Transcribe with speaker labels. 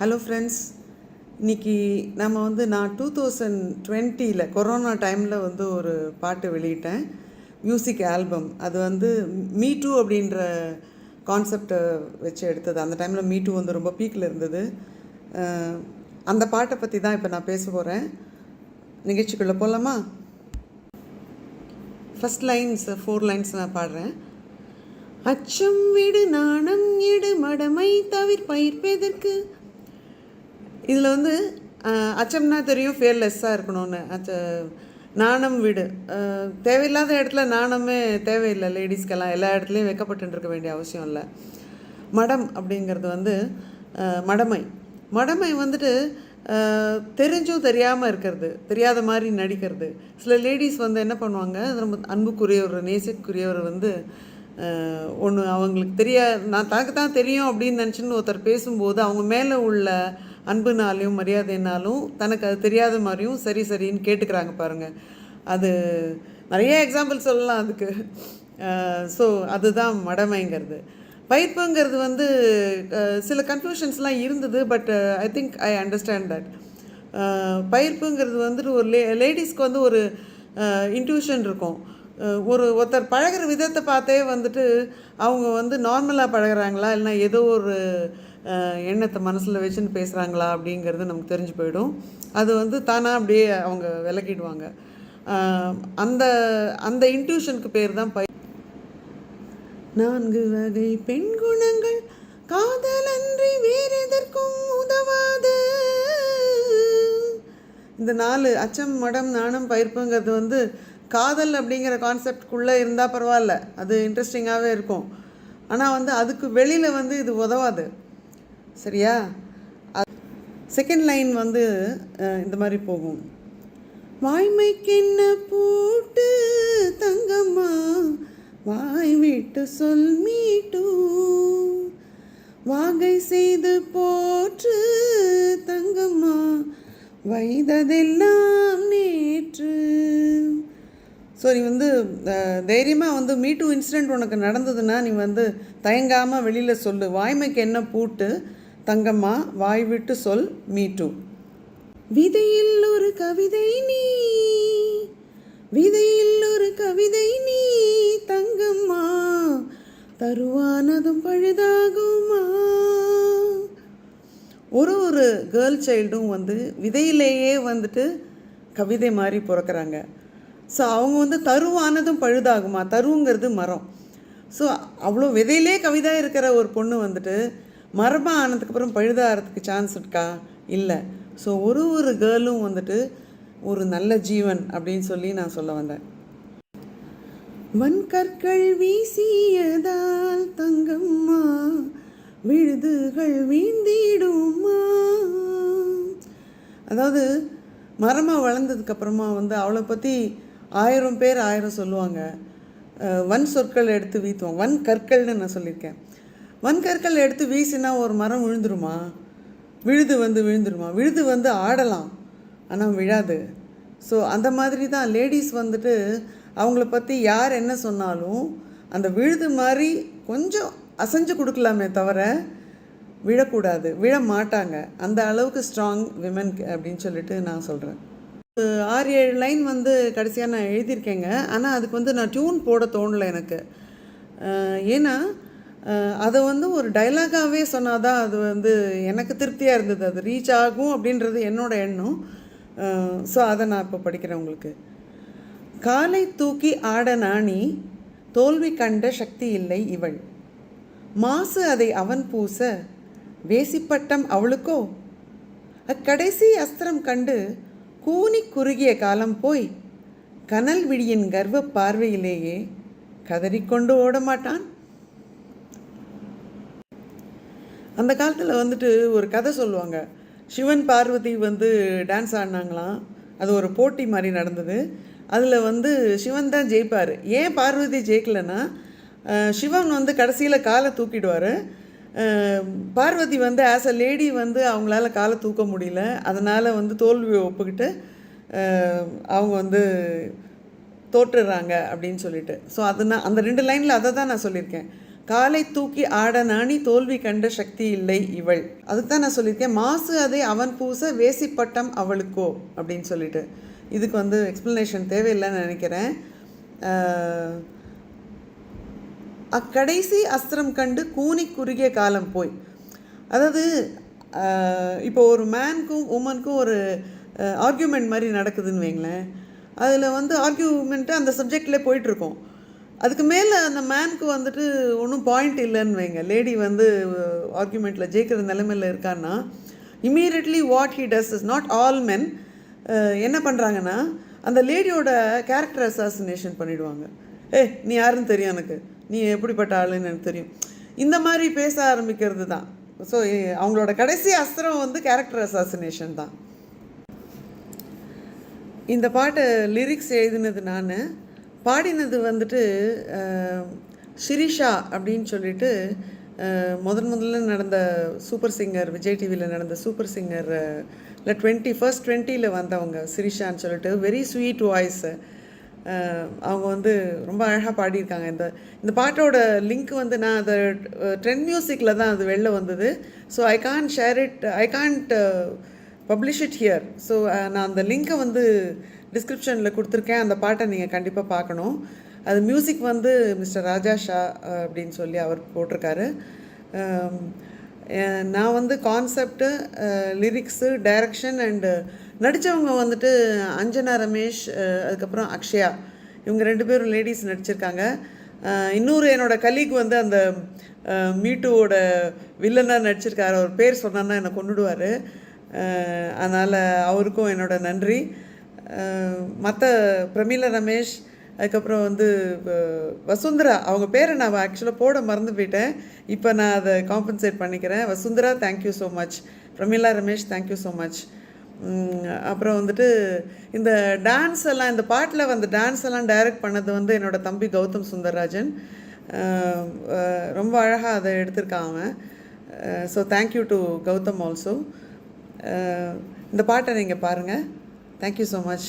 Speaker 1: Hello friends இன்றைக்கி நம்ம வந்து நான் டூ தௌசண்ட் டுவெண்ட்டியில் கொரோனா டைமில் வந்து ஒரு பாட்டு வெளியிட்டேன். மியூசிக் ஆல்பம் அது வந்து மீ டூ அப்படின்ற கான்செப்டை வச்சு எடுத்தது. அந்த டைமில் மீ டூ வந்து ரொம்ப பீக்கில் இருந்தது. அந்த பாட்டை பற்றி தான் இப்போ நான் பேச போகிறேன் நிகழ்ச்சிக்குள்ளே போகலாமா ஃபஸ்ட் லைன்ஸ் ஃபோர் லைன்ஸ் நான் பாடுறேன். அச்சம் விடு நாணம் எடு மடமை தவிர்ப்பயிர்ப்பதற்கு இதில் வந்து அச்சம்னா தெரியும் ஃபேர்லெஸ்ஸாக இருக்கணும்னு. அச்ச நாணம் வீடு. தேவையில்லாத இடத்துல நாணமே தேவையில்லை லேடிஸ்க்கெல்லாம் எல்லா இடத்துலையும் வைக்கப்பட்டு இருக்க வேண்டிய அவசியம் இல்லை. மடம் அப்படிங்கிறது வந்து மடமை. மடமை வந்துட்டு தெரிஞ்சும் தெரியாமல் இருக்கிறது தெரியாத மாதிரி நடிக்கிறது. சில லேடிஸ் வந்து என்ன பண்ணுவாங்க ரொம்ப அன்புக்குரியவர் நேசிக்குரியவர் வந்து ஒன்று அவங்களுக்கு தெரியா நான் தனக்கு தான் தெரியும் அப்படின்னு நினச்சின்னு ஒருத்தர் பேசும்போது அவங்க மேலே உள்ள அன்புனாலையும் மரியாதைனாலும் தனக்கு அது தெரியாத மாதிரியும் சரி சரின்னு கேட்டுக்கிறாங்க பாருங்கள் அது நிறைய எக்ஸாம்பிள் சொல்லலாம் அதுக்கு. ஸோ அதுதான் மடமைங்கிறது பயிர்ப்புங்கிறது வந்து சில கன்ஃபியூஷன்ஸ்லாம் இருந்தது but I think I understand that பயிர்ப்புங்கிறது வந்துட்டு ஒரு லே லேடிஸ்க்கு வந்து ஒரு இன்ட்யூஷன் இருக்கும். ஒரு ஒருத்தர் பழகுற விதத்தை பார்த்தே வந்துட்டு அவங்க வந்து நார்மலாக பழகுறாங்களா? இல்லைனா ஏதோ ஒரு எண்ணத்தை மனசில் வச்சுன்னு பேசுகிறாங்களா அப்படிங்கிறது நமக்கு தெரிஞ்சு போயிடும். அது வந்து தானாக அப்படியே அவங்க விளக்கிடுவாங்க. அந்த அந்த இன்ட்யூஷனுக்கு பேர் தான் பயிர் நான்கு வகை பெண் குணங்கள். காதலன்றி வேறு எதற்கும் உதவாது. இந்த நாலு அச்சம் மடம் நாணம் பயிர்ப்புங்கிறது வந்து காதல் அப்படிங்கிற கான்செப்ட்குள்ளே இருந்தால் பரவாயில்ல. அது இன்ட்ரெஸ்டிங்காகவே இருக்கும். ஆனால் வந்து அதுக்கு வெளியில் வந்து இது உதவாது. சரியா? செகண்ட் லைன் வந்து இந்த மாதிரி போகும். வாய்மைக்கென்ன பூட்டு தங்கம்மா வாய் விட்டு சொல் மீட்டு. வாகை செய்து போற்று தங்கம்மா வைததெல்லாம் நேற்று. ஸோ நீ வந்து தைரியமாக வந்து மீ டூ இன்சிடெண்ட் உனக்கு நடந்ததுன்னா நீ வந்து தயங்காமல் வெளியில் சொல்லு. வாய்மைக்கு என்ன பூட்டு தங்கம்மா வாய் விட்டு சொல் மீ டூ. விதையில் ஒரு கவிதை நீ விதையில் ஒரு கவிதை நீ தங்கம்மா தருவானதும் பழுதாகுமா? ஒரு ஒரு கேர்ள் சைல்டும் வந்து விதையிலேயே வந்துட்டு கவிதை மாதிரி பிறக்கிறாங்க. ஸோ அவங்க வந்து தருவானதும் பழுதாகுமா? தருவுங்கிறது மரம். ஸோ அவ்வளோ விதையிலே கவிதா இருக்கிற ஒரு பொண்ணு வந்துட்டு மரமாக ஆனதுக்கப்புறம் பழுதாகிறதுக்கு சான்ஸ் இருக்கா? இல்லை. ஸோ ஒரு ஒரு கேர்ளும் வந்துட்டு ஒரு நல்ல ஜீவன் அப்படின்னு சொல்லி நான் சொல்ல வந்தேன். வன்கற்கள் வீசியதால் தங்கம்மா விழுதுகள் வீழ்ந்திடுமா அதாவது மரமாக வளர்ந்ததுக்கப்புறமா வந்து அவளை பற்றி ஆயிரம் பேர் ஆயிரம் சொல்லுவாங்க. வன் சொற்கள் எடுத்து வீத்துவோம் வன் கற்கள்னு நான் சொல்லியிருக்கேன். வன்கற்கள் எடுத்து வீசினா ஒரு மரம் விழுந்துருமா? விழுது வந்து விழுந்துருமா? விழுது வந்து ஆடலாம் ஆனால் விழாது. ஸோ அந்த மாதிரி தான் லேடிஸ் வந்துட்டு அவங்கள பற்றி யார் என்ன சொன்னாலும் அந்த விழுது மாதிரி கொஞ்சம் அசைஞ்சு கொடுக்கலாமே தவிர விழக்கூடாது விழ மாட்டாங்க அந்த அளவுக்கு ஸ்ட்ராங் விமன் அப்படின்னு சொல்லிட்டு நான் சொல்கிறேன் ஆறு ஏழு லைன் வந்து கடைசியாக நான் எழுதியிருக்கேங்க. ஆனால் அதுக்கு வந்து நான் டியூன் போட தோணலை எனக்கு. ஏன்னா அதை வந்து ஒரு டைலாகாகவே சொன்னாதான் அது வந்து எனக்கு திருப்தியாக இருந்தது. அது ரீச் ஆகும் அப்படின்றது என்னோட எண்ணம். ஸோ அதை நான் இப்போ படிக்கிறேன் உங்களுக்கு. காலை தூக்கி ஆட நாணி தோல்வி கண்ட சக்தி இல்லை இவள். மாசு அதை அவன் பூச வேசிப்பட்டம் அவளுக்கோ? அக்கடைசி அஸ்திரம் கண்டு கூனி குறுகிய காலம் போய் கனல் விழியின் கர்வ பார்வையிலேயே கதறிக்கொண்டு ஓட அந்த காலத்தில் வந்துட்டு ஒரு கதை சொல்லுவாங்க. சிவன் பார்வதி வந்து டான்ஸ் ஆடினாங்களாம். அது ஒரு போட்டி மாதிரி நடந்தது. அதில் வந்து சிவன் தான் ஜெயிப்பார். ஏன் பார்வதி ஜெயிக்கலைன்னா சிவன் வந்து கடைசியில் காலை தூக்கிடுவார். பார்வதி வந்து ஆஸ் அ லேடி வந்து அவங்களால காலை தூக்க முடியல. அதனால் வந்து தோல்வியை ஒப்புக்கிட்டு அவங்க வந்து தோற்றுறாங்க அப்படின்னு சொல்லிட்டு. ஸோ அது நான் அந்த ரெண்டு லைனில் அதை தான் நான் சொல்லியிருக்கேன். காலை தூக்கி ஆட நாணி தோல்வி கண்ட சக்தி இல்லை இவள். அதுக்கு தான் நான் சொல்லியிருக்கேன். மாசு அதை அவன் பூச வேசிப்பட்டம் அவளுக்கோ அப்படின்னு சொல்லிட்டு. இதுக்கு வந்து எக்ஸ்ப்ளனேஷன் தேவையில்லைன்னு நினைக்கிறேன். அக்கடைசி அஸ்திரம் கண்டு கூனி குறுகிய காலம் போய். அதாவது இப்போ ஒரு மேனுக்கும் உமனுக்கும் ஒரு ஆர்கியூமெண்ட் மாதிரி நடக்குதுன்னு வைங்களேன். அதில் வந்து ஆர்கியூமெண்ட்டு அந்த சப்ஜெக்டில் போயிட்டுருக்கோம் அதுக்கு மேலே அந்த மேனுக்கு வந்துட்டு ஒன்றும் பாயிண்ட் இல்லைன்னு வைங்க. லேடி வந்து uh, ஆர்குமெண்ட்டில் ஜெயிக்கிற நிலைமையில் இருக்கான்னா immediately what he does is not all men என்ன பண்ணுறாங்கன்னா அந்த லேடியோட கேரக்டர் அசாசினேஷன் பண்ணிவிடுவாங்க ஏ நீ யாருன்னு தெரியும் எனக்கு. நீ எப்படிப்பட்ட ஆளுன்னு எனக்கு தெரியும். இந்த மாதிரி பேச ஆரம்பிக்கிறது தான். ஸோ அவங்களோட கடைசி அஸ்திரம் வந்து கேரக்டர் அசாசினேஷன் தான். இந்த பாட்டு லிரிக்ஸ் எழுதினது நான் பாடினது வந்துட்டு ஷிரிஷா அப்படின்னு சொல்லிட்டு முதன் முதல்ல நடந்த சூப்பர் சிங்கர் விஜய் டிவியில் நடந்த சூப்பர் சிங்கர் இல்லை டுவெண்ட்டி ஃபர்ஸ்ட் டுவெண்ட்டியில் வந்தவங்க சிரிஷான்னு சொல்லிட்டு வெரி ஸ்வீட் வாய்ஸு அவங்க வந்து ரொம்ப அழகாக பாடியிருக்காங்க. இந்த இந்த பாட்டோட லிங்க் வந்து நான் அதை ட்ரெண்ட் மியூசிக்கில் தான் அது வெளில வந்தது. So I can't share it I can't publish it here so நான் அந்த லிங்க்கை வந்து டிஸ்கிரிப்ஷனில் கொடுத்துருக்கேன். அந்த பாட்டை நீங்கள் கண்டிப்பாக பார்க்கணும். அது மியூசிக் வந்து மிஸ்டர் ராஜா ஷா அப்படின்னு சொல்லி அவர் போட்டிருக்காரு. நான் வந்து கான்செப்ட்டு லிரிக்ஸு டைரக்ஷன் அண்டு நடித்தவங்க வந்துட்டு அஞ்சனா ரமேஷ் அதுக்கப்புறம் அக்ஷயா. இவங்க ரெண்டு பேரும் லேடிஸ் நடிச்சிருக்காங்க. இன்னொரு என்னோட கலீக் வந்து அந்த மீட்டுவோட வில்லனாக நடிச்சிருக்காரு. அவர் பேர் சொன்னான்னா என்னை கொண்டுடுவார் அதனால் அவருக்கும் என்னோடய நன்றி. மற்ற பிரமிளா ரமேஷ் அதுக்கப்புறம் வந்து வசுந்தரா அவங்க பேரை நான் ஆக்சுவலாக போட மறந்து போயிட்டேன். இப்போ நான் அதை காம்பன்சேட் பண்ணிக்கிறேன். Vasundhara thank you so much Prameela Ramesh thank you so much அப்புறம் வந்துட்டு இந்த டான்ஸ் எல்லாம் இந்த பாட்டில் வந்து டான்ஸ் எல்லாம் டைரக்ட் பண்ணது வந்து என்னோட தம்பி கௌதம் சுந்தரராஜன். ரொம்ப அழகாக அதை எடுத்திருக்கான் அவன். So thank you to Gautham also இந்த பாட்டை நீங்கள் பாருங்கள் தேங்க்யூ ஸோ மச்